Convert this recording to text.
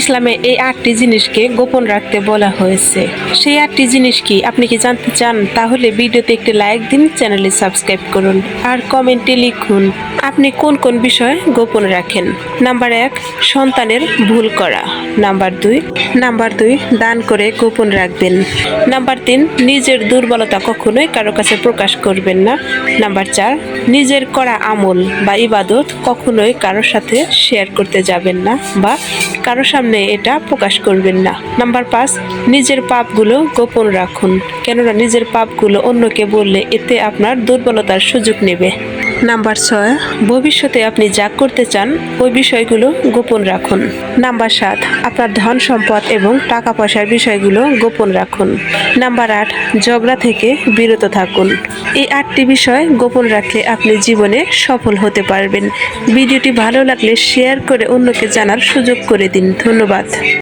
ইসলামে এই আটটি জিনিসকে গোপন রাখতে বলা হয়েছে। সেই আটটি জিনিস কি আপনি কি জানতে চান? তাহলে ভিডিওতে একটি লাইক দিন চ্যানেলে সাবস্ক্রাইব করুন। আর কমেন্টে লিখুন, আপনি কোন কোন বিষয় গোপন রাখেন? নাম্বার এক সন্তানের ভুল করা। নাম্বার দুই। নাম্বার দুই, দান করে গোপন রাখবেন। নাম্বার তিন, নিজের দুর্বলতা কখনোই কারও কাছে প্রকাশ করবেন না। নাম্বার চার, নিজের করা আমল বা ইবাদত কখনোই কারোর সাথে শেয়ার করতে যাবেন না বা কারও সামনে এটা প্রকাশ করবেন না। নাম্বার পাঁচ, নিজের পাপগুলো গোপন রাখুন। কেননা নিজের পাপগুলো অন্যকে বললে এতে আপনার দুর্বলতার সুযোগ নেবে। নাম্বার ছয়, ভবিষ্যতে আপনি যা করতে চান, ওই বিষয়গুলো গোপন রাখুন। নাম্বার সাত, আপনার ধন সম্পদ এবং টাকা পয়সার বিষয়গুলো গোপন রাখুন। নাম্বার আট, ঝগড়া থেকে বিরত থাকুন। এই আটটি বিষয় গোপন রাখলে আপনি জীবনে সফল হতে পারবেন। ভিডিওটি ভালো লাগলে শেয়ার করে অন্যকে জানার সুযোগ করে দিন। ধন্যবাদ।